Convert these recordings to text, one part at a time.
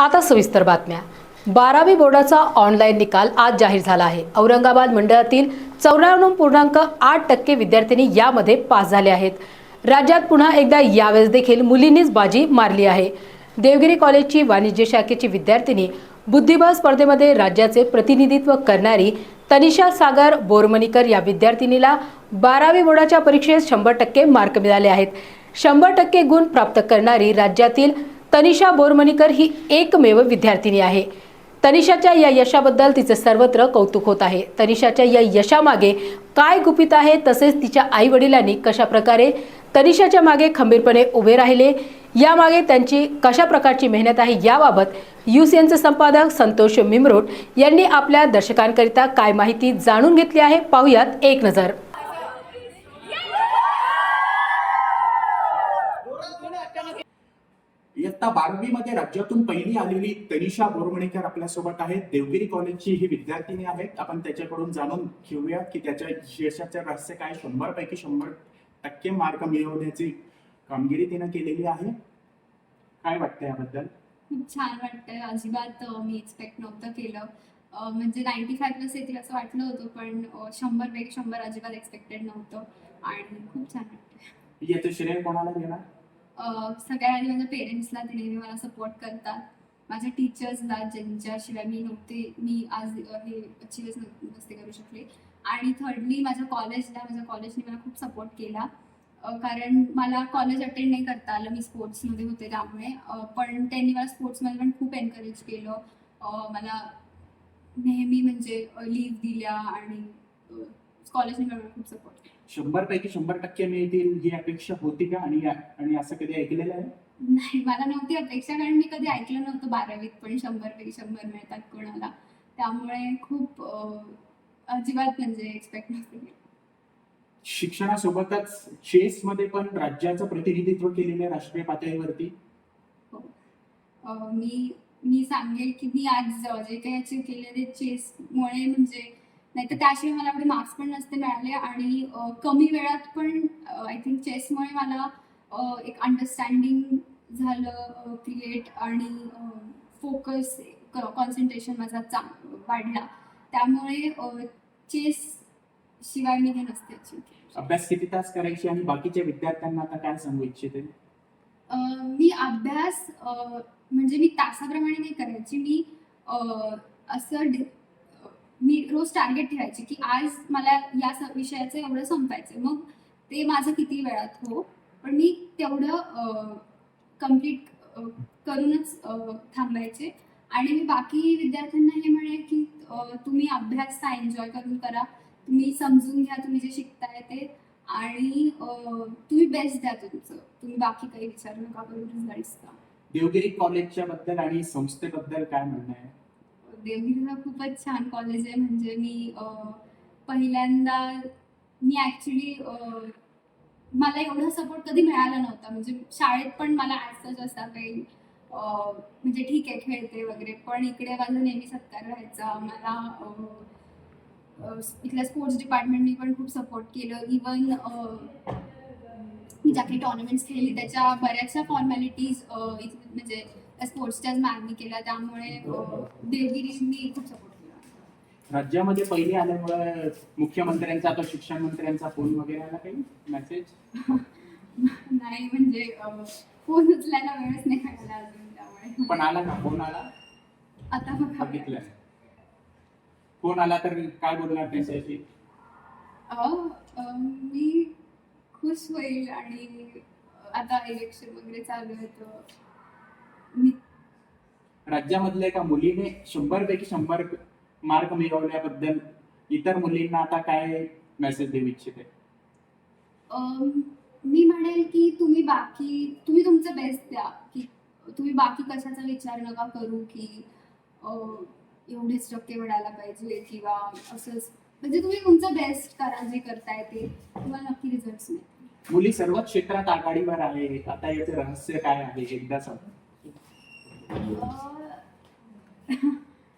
आता सविस्तर बातम्या. बारावी बोर्डाचा ऑनलाईन निकाल आज जाहीर झाला आहे. औरंगाबाद मंडळातील चौऱ्याण्णव पूर्णांक आठ टक्के विद्यार्थिनी यामध्ये पास झाले आहेत. राज्यात पुन्हा एकदा यावेळेस देखील मुलींनीच बाजी मारली आहे. देवगिरी कॉलेजची वाणिज्य शाखेची विद्यार्थिनी बुद्धिबळ स्पर्धेमध्ये राज्याचे प्रतिनिधित्व करणारी तनिषा सागर बोरमणीकर या विद्यार्थिनीला बारावी बोर्डाच्या परीक्षेत शंभर टक्के मार्क मिळाले आहेत. शंभर टक्के गुण प्राप्त करणारी राज्यातील तनिषा बोरमणीकर ही एकमेव विद्यार्थिनी आहे. तनिषाच्या या यशाबद्दल तिचे सर्वत्र कौतुक होत आहे. तनिषाच्या या यशामागे काय गुपित आहे तसेच तिच्या आई वडिलांनी कशा प्रकारे तनिषाच्या मागे खंबीरपणे उभे राहिले यामागे त्यांची कशा प्रकारची मेहनत आहे याबाबत यू सी एनचे संपादक संतोष मिमरोट यांनी आपल्या दर्शकांकरिता काय माहिती जाणून घेतली आहे पाहुयात एक नजर. इयत्ता बारावी मध्ये राज्यातून पहिली आलेली तनिषा बोरमणेकर आपल्यासोबत आहेत. देवगिरी कॉलेजची ही विद्यार्थिनी आहेत. आपण त्याच्याकडून जाणून घेऊया की त्याच्या यशाचं रहस्य काय शंभर पैकी शंभर टक्के मार्क मिळवण्याची कामगिरी तिनं केलेली आहे. काय वाटतं याबद्दल? खूप छान वाटतंय. अजिबात मी एक्सपेक्ट नव्हतं केलं. म्हणजे नाईन्टी फाय प्लस येतील असं वाटलं होतं पण शंभर पैकी शंभर अजिबात एक्सपेक्टेड नव्हतं. आणि खूप छान वाटतंय. याचं श्रेय कोणाला देणार? अं, आधी माझ्या पेरेंट्सला ते नेहमी मला सपोर्ट करतात. माझ्या टीचर्सला ज्यांच्याशिवाय मी नव्हते मी आज हे अचीवच नसते करू शकले. आणि थर्डली माझ्या कॉलेजला माझ्या कॉलेजने मला खूप सपोर्ट केला. कारण मला कॉलेज अटेंड नाही करता आलं मी स्पोर्ट्समध्ये होते त्यामुळे. पण त्यांनी मला स्पोर्ट्समध्ये पण खूप एनकरेज केलं. मला नेहमी म्हणजे लीव दिल्या आणि कॉलेजने मला खूप सपोर्ट केला शंभर पैकी शंभर टक्के मिळतील ही अपेक्षा होती का? आणि आणि असं कधी ऐकलेलं आहे? नाही मला नव्हती अपेक्षा कारण मी कधी ऐकलं नव्हतं बारावीत पण शंभर पैकी शंभर मिळतात कोणाला. त्यामुळे खूप अजिबात म्हणजे एक्सपेक्ट नव्हतं. शिक्षणासोबतच चेस मध्ये पण राज्याचं प्रतिनिधित्व केलेलं आहे राष्ट्रीय पातळीवरती. अं, मी मी सांगेल की मी आज जे काही अचीव केले ते चेसमुळे म्हणजे नाही तर त्याशिवाय मला एवढे मार्क्स पण नसते मिळाले आणि कमी वेळात पण आय थिंक चेसमुळे मला एक अंडरस्टँडिंग झालं क्रिएट आणि फोकस कॉन्सन्ट्रेशन माझा चांग वाढला. त्यामुळे चेस शिवाय मी हे नसते अभ्यास किती तास करायची आणि बाकीच्या विद्यार्थ्यांना आता काय सांगू इच्छिते? मी अभ्यास म्हणजे मी तासाप्रमाणे नाही करायची. मी असं मी रोज टार्गेट ठेवायचे की आज मला या विषयाचं एवढं संपायचं मग ते माझं किती वेळात हो? पण मी तेवढं कंप्लीट करूनच थांबायचे. आणि मी बाकी विद्यार्थ्यांना हे म्हणे की तुम्ही अभ्यास हा एन्जॉय करून करा. तुम्ही समजून घ्या तुम्ही जे शिकताय ते. आणि तुम्ही बेस्ट द्या तुमचं. तुम्ही बाकी काही विचार नका करू. रिझल्ट देवगिरी कॉलेजच्या बद्दल आणि संस्थेबद्दल काय म्हणणं आहे? देवगिरीला खूपच छान कॉलेज आहे. म्हणजे मी पहिल्यांदा मी ॲक्च्युली मला एवढा सपोर्ट कधी मिळाला नव्हता. म्हणजे शाळेत पण मला ॲज असा काही म्हणजे ठीक आहे खेळते वगैरे. पण इकडे माझा नेहमी सत्कार राहायचा. मला इथल्या स्पोर्ट्स डिपार्टमेंटनी पण खूप सपोर्ट केलं. इवन मी ज्या काही टॉर्नामेंट्स खेळली त्याच्या बऱ्याचशा फॉर्मॅलिटीज म्हणजे स्पोर्ट्सच्याच मॅमनी केल्या. त्यामुळे देवगिरींनी खूप सपोर्ट केला. राज्यामध्ये पहिली आल्यामुळे मुख्यमंत्र्यांचा आता शिक्षण मंत्र्यांचा फोन वगैरे आला काही? मेसेज नाही म्हणजे फोन उचलायला वेळच नाही मिळाला अजून त्यामुळे. पण आला का? फोन आला? आता बघा. बघितलं फोन आला तर काय बोलणार त्याच्याशी? मी खुश होईल आणि आता इलेक्शन वगैरे चालू आहे तर मी राज्यामधल्या एका मुलीने शंभर पैकी शंभर मार्क मिळवल्याबद्दल इतर मुलींना आता काय मेसेज देऊ इच्छिते? अम, मी म्हणेल की तुम्ही बाकी तुम्ही तुमचं बेस्ट द्या. की तुम्ही बाकी कशाचा विचार नका करू की अ, एवढेच टक्के मिळायला पाहिजे किंवा असंच. म्हणजे तुम्ही तुमचं बेस्ट करा जे करताय ते. तुम्हाला नक्की मुली सर्व क्षेत्रात आघाडीवर आहे आता याचं रहस्य काय आहे एकदा सांग.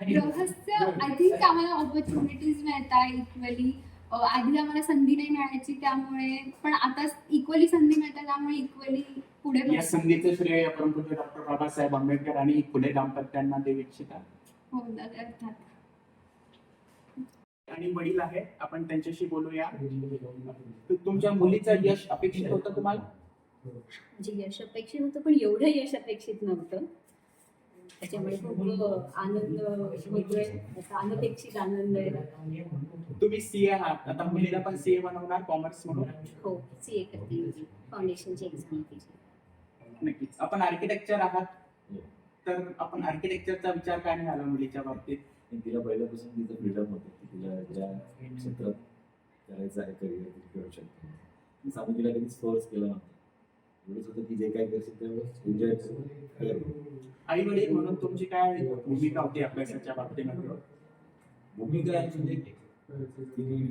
रहस्य आय थिंक आम्हाला ऑपॉर्च्युनिटीज मिळत आहे इक्वली आधी आम्हाला संधी नाही मिळायची त्यामुळे पण आता इक्वली संधी मिळतात त्यामुळे इक्वली पुढे या संधीचं श्रेय परमपूज्य डॉक्टर बाबासाहेब आंबेडकर आणि फुले दाम्पत्यांना देऊ इच्छिता? हो अर्थात. आणि वडील आहे आपण त्यांच्याशी बोलूया. तर तुमच्या मुलीचं यश अपेक्षित होतं तुम्हाला? म्हणजे यश अपेक्षित होतं पण एवढं यश अपेक्षित नव्हतं. त्याच्यामुळे खूप आनंद होतोय. असा अनपेक्षित आनंद आहे. तुम्ही सीए आहात. आता मुलीला पण सीए बनवणार कॉमर्स म्हणून. हो सी ए करते मी. फाउंडेशनची एक्झाम तिची नक्कीच. आपण आर्किटेक्चर आहात. तर आपण आर्किटेक्चरचा विचार काय नाही आला मुलीच्या बाबतीत? आणि तिला पहिल्यापासून तिचं फ्रीडम ज्या क्षेत्रात करायचं आहे करिअर ती करू शकते. मीच आम्ही तिला कधीच फोर्स केला नव्हता. एवढंच होतं की जे काय करशील तेवढं एन्जॉय कर. आई वडील म्हणून तुमची काय भूमिका होती अभ्यासाच्या बाबतीमध्ये? भूमिका म्हणजे तिने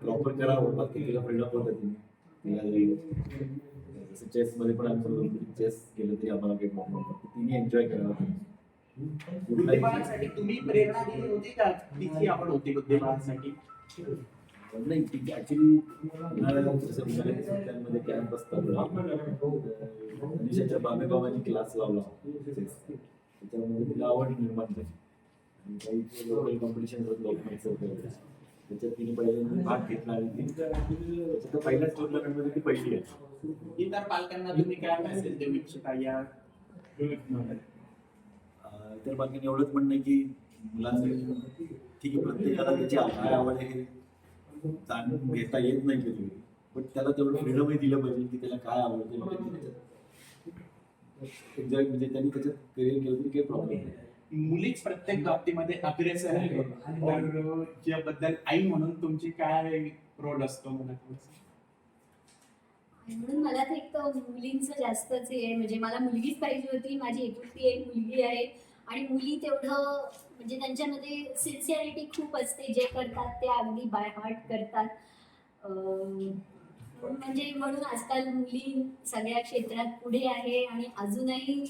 प्रॉपर करावं बाकी तिला फ्रीडम होतं तिने. तिला जसं चेसमध्ये पण आम्ही चेस केलं तरी आम्हाला काही प्रॉब्लेम तिने एन्जॉय करावं. बुद्धिबळासाठी तुम्ही प्रेरणा दिली होती का? तिची आवड होती बुद्धिबळासाठी नाही ती ऍक्च्युली सुट्ट्यांमध्ये कॅम्प असतात अनिशाच्या बागेबाबांनी क्लास लावला त्याच्यामध्ये तिला आवड निर्माण झाली. आणि काही लोकल कॉम्पिटिशन वगैरे त्याच्यात तिने पहिल्यांदा भाग घेतला आणि ती त्याच्यात तर पहिल्याच टुर्नामेंटमध्ये ती पहिली आहे. इतर पालकांना तुम्ही काय मेसेज देऊ इच्छिता या? तर बाकी एवढंच म्हणणं की मुलांचं ठीक आहे प्रत्येकाला त्याची काय आवड आहे. हे जाणून घेता येत नाही कधी. पण त्याला तेवढं फ्रीडमही दिलं पाहिजे की त्याला काय आवडते एन्जॉय म्हणजे त्यांनी त्याच्यात करिअर केलं तरी काही प्रॉब्लेम नाही. मुलीच प्रत्येक बाबतीमध्ये अग्रेसर आहे. तर याबद्दल आई म्हणून तुमची काय रोल असतो मला म्हणून मला तर एक तर मुलींचं जास्तच हे आहे. म्हणजे मला मुलगीच पाहिजे होती. माझी एकुलती एक मुलगी आहे. आणि मुली तेवढं म्हणजे त्यांच्यामध्ये सिन्सिअरिटी खूप असते जे करतात ते अगदी बाय हार्ट करतात. म्हणजे म्हणून आजकाल मुली सगळ्या क्षेत्रात पुढे आहे आणि अजूनही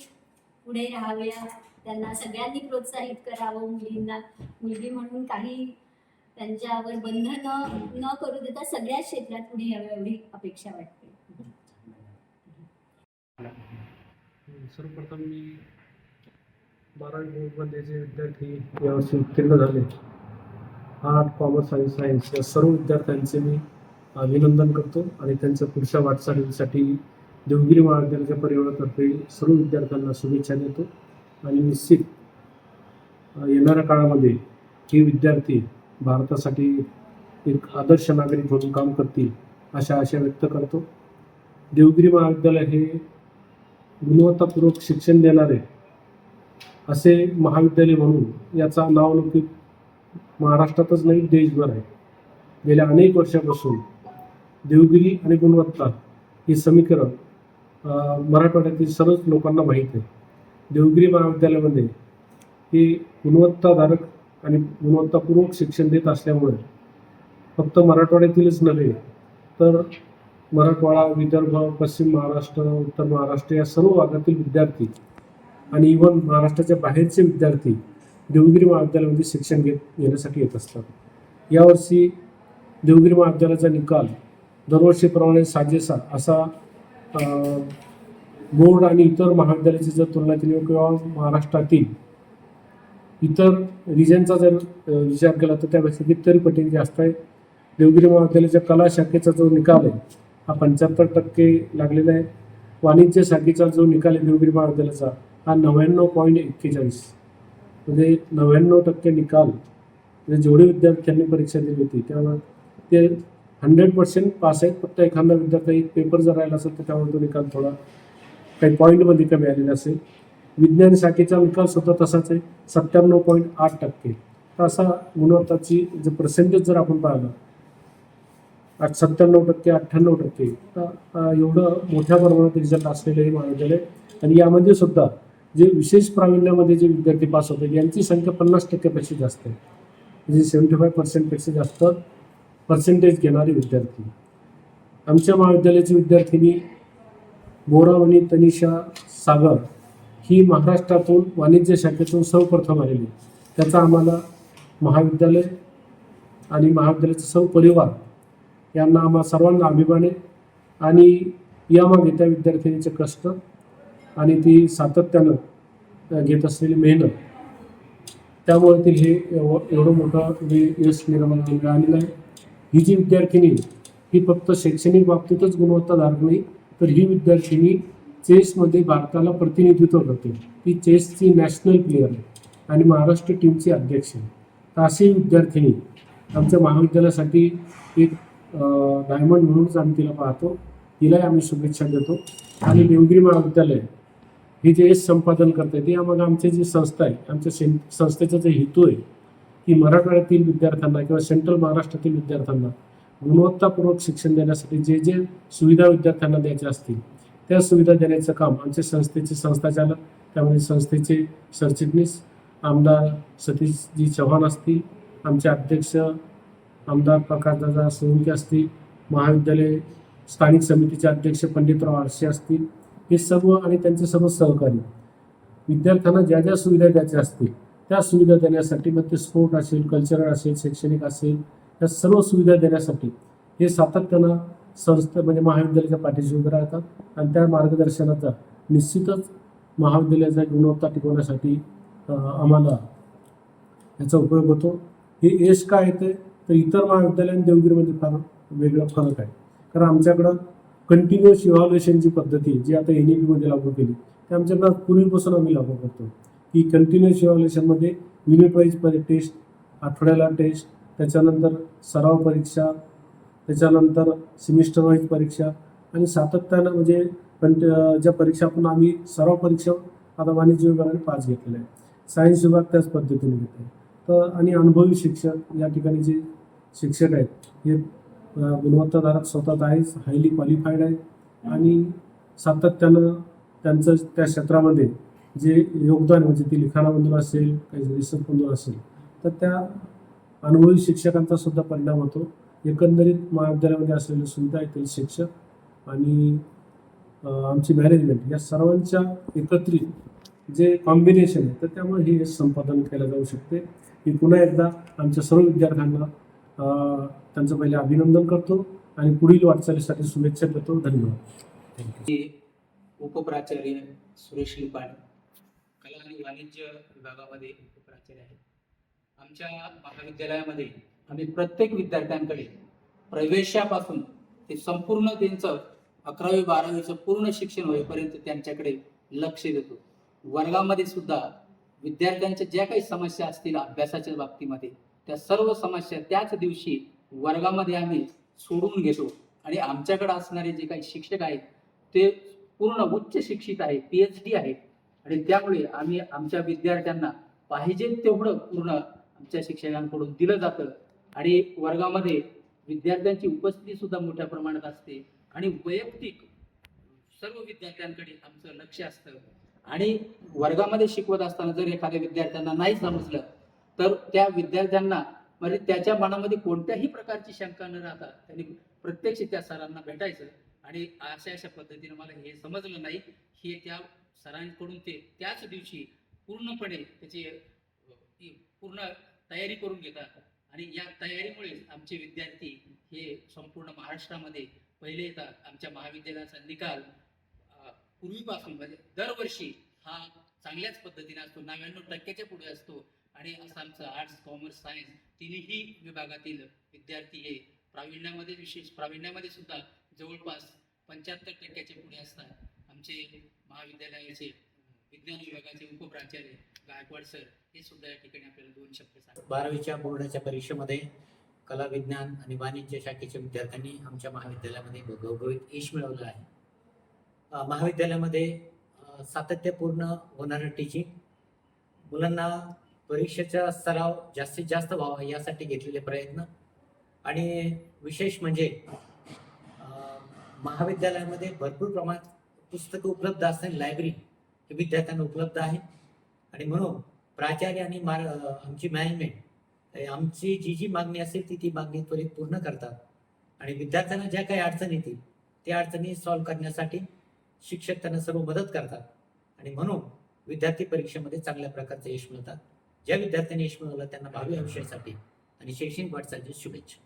पुढे राहाव्या. त्यांना सगळ्यांनी प्रोत्साहित करावं मुलींना. मुलगी म्हणून काही त्यांच्यावर बंधन न करू देता सगळ्या क्षेत्रात पुढे यावं एवढी अपेक्षा वाटते. सर्वप्रथम मी बारावी बोर्डमध्ये जे विद्यार्थी यावर्षी उत्तीर्ण झाले. आर्ट कॉमर्स आणि सायन्स या सर्व विद्यार्थ्यांचे मी अभिनंदन करतो आणि त्यांच्या पुढच्या वाटचालीसाठी देवगिरी महाविद्यालयाच्या परिवारातर्फे सर्व विद्यार्थ्यांना शुभेच्छा देतो. आणि निश्चित येणाऱ्या काळामध्ये हे विद्यार्थी भारतासाठी एक आदर्श नागरिक म्हणून काम करतील अशा आशा व्यक्त करतो. देवगिरी महाविद्यालय हे गुणवत्तापूर्वक शिक्षण देणारे असे महाविद्यालय म्हणून याचा नावलौकिक महाराष्ट्रातच नाही देशभर आहे. गेल्या अनेक वर्षापासून देवगिरी आणि गुणवत्ता ही समीकरण मराठवाड्यातील सर्वच लोकांना माहीत आहे. देवगिरी महाविद्यालयामध्ये हे गुणवत्ताधारक आणि गुणवत्तापूर्वक शिक्षण देत असल्यामुळे फक्त मराठवाड्यातीलच नव्हे तर मराठवाडा विदर्भ पश्चिम महाराष्ट्र उत्तर महाराष्ट्र या सर्व भागातील विद्यार्थी आणि इव्हन महाराष्ट्राच्या बाहेरचे विद्यार्थी देवगिरी महाविद्यालयामध्ये शिक्षण घेत घेण्यासाठी येत असतात. यावर्षी देवगिरी महाविद्यालयाचा निकाल दरवर्षीप्रमाणे साजेसा असा बोर्ड आणि इतर महाविद्यालयाची जर तुलना केली किंवा महाराष्ट्रातील इतर रिजनचा जर विचार केला तर त्यापेक्षा कितीतरी पटीने जास्त आहे. देवगिरी महाविद्यालयाच्या कला शाखेचा जो निकाल आहे हा पंच्याहत्तर टक्के लागलेला आहे. वाणिज्य शाखेचा जो निकाल आहे देवगिरी महाविद्यालयाचा हा नव्याण्णव पॉईंट एक्केचाळीस. म्हणजे नव्याण्णव टक्के निकाल. म्हणजे जेवढे विद्यार्थ्यांनी परीक्षा दिली होती त्यामुळे ते हंड्रेड पर्सेंट पास आहेत. फक्त एखादा विद्यार्थी एक पेपर जर राहिला असेल तर त्यामुळे तो निकाल थोडा काही पॉईंटमध्ये कमी आलेला असेल. विज्ञान शाखेचा निकाल सुद्धा तसाच आहे. सत्त्याण्णव पॉईंट आठ टक्के. तर असा गुणवत्ताची जे पर्सेंटेज जर आपण पाहिलं आठ सत्त्याण्णव टक्के अठ्ठ्याण्णव टक्के तर एवढं मोठ्या प्रमाणात रिझल्ट असलेलं हे महाविद्यालय आणि यामध्ये सुद्धा जे विशेष प्रावीण्यामध्ये जे विद्यार्थी पास होते यांची संख्या पन्नास टक्क्यापेक्षा जास्त आहे. म्हणजे सेवन्टी फाय पर्सेंटपेक्षा जास्त पर्सेंटेज घेणारे विद्यार्थी. आमच्या महाविद्यालयाची विद्यार्थिनी बोरावणी तनिषा सागर ही महाराष्ट्रातून वाणिज्य शाखेतून सर्वप्रथम आलेली त्याचा आम्हाला महाविद्यालय आणि महाविद्यालयाचा सर्व परिवार यांना आम्हा सर्वांना अभिमान आहे आणि यामागे त्या विद्यार्थिनीचे कष्ट आणि ती सातत्यानं घेत असलेली मेहनत. त्यामुळे ती हे एवढं मोठं जे यश निर्माण मिळालेलं आहे. ही जी विद्यार्थिनी ही फक्त शैक्षणिक बाबतीतच गुणवत्ताधारक नाही तर ही विद्यार्थिनी चेसमध्ये भारताला प्रतिनिधित्व करते. ती चेसची नॅशनल प्लेअर आहे आणि महाराष्ट्र टीमची अध्यक्ष आहे. तर अशी विद्यार्थिनी आमच्या महाविद्यालयासाठी एक डायमंड म्हणूनच आम्ही तिला पाहतो. तिलाही आम्ही शुभेच्छा देतो. आणि देवगिरी महाविद्यालय हे जे संपादन करते ते मग आमची जी संस्था आहे आमच्या संस्थेचा जे हेतू आहे की मराठवाड्यातील विद्यार्थ्यांना किंवा सेंट्रल महाराष्ट्रातील विद्यार्थ्यांना गुणवत्तापूर्वक शिक्षण देण्यासाठी जे जे सुविधा विद्यार्थ्यांना द्यायच्या असतील त्या सुविधा देण्याचं काम आमच्या संस्थेचे संस्थाचालक त्यामध्ये संस्थेचे सरचिटणीस आमदार सतीशजी चव्हाण असतील आमचे अध्यक्ष आमदार प्रकाशदादा सोळंके असतील महाविद्यालय स्थानिक समितीचे अध्यक्ष पंडितराव आरसे असतील हे सर्व आणि त्यांचे सर्व सहकारी विद्यार्थ्यांना ज्या ज्या सुविधा द्यायच्या असतील त्या सुविधा देण्यासाठी मग ते स्पोर्ट असेल कल्चरल असेल शैक्षणिक असेल या सर्व सुविधा देण्यासाठी हे सातत्यानं संस्था म्हणजे महाविद्यालयाच्या पाठीशी उभे राहतात आणि त्या मार्गदर्शनाचा निश्चितच महाविद्यालयाचा गुणवत्ता टिकवण्यासाठी आम्हाला याचा उपयोग होतो. हे यश काय येते तर इतर महाविद्यालय आणि देवगिरीमध्ये म्हणजे फार वेगळा फरक आहे. कारण आमच्याकडं कंटिन्युअस इव्हॅल्युएशनची पद्धती जी आता एन ई पीमध्ये लागू केली ते आमच्याकडं पूर्वीपासून आम्ही लागू करतो. की कंटिन्युअस इव्हॅल्युएशनमध्ये युनिट वाईज पर टेस्ट आठवड्याला टेस्ट त्याच्यानंतर सराव परीक्षा त्याच्यानंतर सेमिस्टर वाईज परीक्षा आणि सातत्यानं म्हणजे पण ज्या परीक्षा आपण आम्ही सराव परीक्षा आता वाणिज्य विभागाने पास घेतलेल्या आहे सायन्स विभाग त्याच पद्धतीने घेत आहे. तर आणि अनुभवी शिक्षक या ठिकाणी जे शिक्षक आहेत हे गुणवत्ताधारक स्वतःच आहेच हायली क्वालिफाईड आहेत आणि सातत्यानं त्यांचं त्या क्षेत्रामध्ये जे योगदान म्हणजे ती लिखाणामधून असेल काही रिसर्चमधून असेल तर त्या अनुभवी शिक्षकांचा सुद्धा परिणाम होतो. एकंदरीत महाविद्यालयामध्ये असलेल्या सुविधा येथील शिक्षक आणि आमची मॅनेजमेंट या सर्वांच्या एकत्रित जे कॉम्बिनेशन आहे तर त्यामुळे हे यश संपादन केलं जाऊ शकते. मी पुन्हा एकदा आमच्या सर्व विद्यार्थ्यांना त्यांचं पहिले अभिनंदन करतो आणि पुढील वाटचालीसाठी शुभेच्छा देतो. धन्यवाद. हे उपप्राचार्य सुरेश लिपाणे कला आणि वाणिज्य विभागामध्ये उपप्राचार्य आहेत. आमच्या महाविद्यालयामध्ये आम्ही प्रत्येक विद्यार्थ्यांकडे प्रवेशापासून ते संपूर्ण त्यांचं अकरावी बारावीचं पूर्ण शिक्षण होईपर्यंत त्यांच्याकडे लक्ष देतो. वर्गामध्ये सुद्धा विद्यार्थ्यांच्या ज्या काही समस्या असतील अभ्यासाच्या बाबतीमध्ये त्या सर्व समस्या त्याच दिवशी वर्गामध्ये आम्ही सोडून घेतो. आणि आमच्याकडे असणारे जे काही शिक्षक आहेत ते पूर्ण उच्च शिक्षित आहेत पी एच डी आहेत. आणि त्यामुळे आम्ही आमच्या विद्यार्थ्यांना पाहिजे तेवढं पूर्ण आमच्या शिक्षकांकडून दिलं जातं. आणि वर्गामध्ये विद्यार्थ्यांची उपस्थिती सुद्धा मोठ्या प्रमाणात असते. आणि वैयक्तिक सर्व विद्यार्थ्यांकडे आमचं लक्ष असतं. आणि वर्गामध्ये शिकवत असताना जर एखाद्या विद्यार्थ्यांना नाही समजलं तर त्या विद्यार्थ्यांना म्हणजे त्याच्या मनामध्ये कोणत्याही प्रकारची शंका न राहता त्यांनी प्रत्यक्ष त्या सरांना भेटायचं. आणि अशा अशा पद्धतीने मला हे समजलं नाही. हे त्या सरांकडून ते त्याच दिवशी पूर्णपणे त्याचे पूर्ण तयारी करून घेतात. आणि या तयारीमुळे आमचे विद्यार्थी हे संपूर्ण महाराष्ट्रामध्ये पहिले येतात. आमच्या महाविद्यालयाचा निकाल पूर्वीपासून म्हणजे दरवर्षी हा चांगल्याच पद्धतीने असतो. नव्याण्णव टक्क्याच्या पुढे असतो. आणि असं आमचं आर्ट्स कॉमर्स सायन्स तिन्ही विभागातील विद्यार्थी हे प्रावीण्यामध्ये विशेष प्रावीण्यामध्ये सुद्धा जवळपास पंच्याहत्तर टक्क्याच्या पुढे असतात. आमचे महाविद्यालयाचे विज्ञान विभागाचे उपप्राचार्य गायकवाड सर हे सुद्धा या ठिकाणी आपल्याला दोन शब्द सांगतात. बारावीच्या बोर्डाच्या परीक्षेमध्ये कला विज्ञान आणि वाणिज्य शाखेच्या विद्यार्थ्यांनी आमच्या महाविद्यालयामध्ये घवघवीत यश मिळवलं आहे. महाविद्यालयामध्ये सातत्यपूर्ण होणारं टीचिंग मुलांना परीक्षेचा सराव जास्तीत जास्त व्हावा यासाठी घेतलेले प्रयत्न. आणि विशेष म्हणजे महाविद्यालयामध्ये भरपूर प्रमाणात पुस्तकं उपलब्ध असणारी लायब्ररी ही विद्यार्थ्यांना उपलब्ध आहे. आणि म्हणून प्राचार्य आणि मार आमची मॅनेजमेंट आमची जी जी मागणी असेल ती ती मागणी त्वरित पूर्ण करतात. आणि विद्यार्थ्यांना ज्या काही अडचणी येतील त्या अडचणी सॉल्व्ह करण्यासाठी शिक्षक त्यांना सर्व मदत करतात. आणि म्हणून विद्यार्थी परीक्षेमध्ये चांगल्या प्रकारचे यश मिळतात. ज्या विद्यार्थ्यांनी यश मिळवलं त्यांना भावी आयुष्यासाठी आणि शैक्षणिक वाटचालीची शुभेच्छा.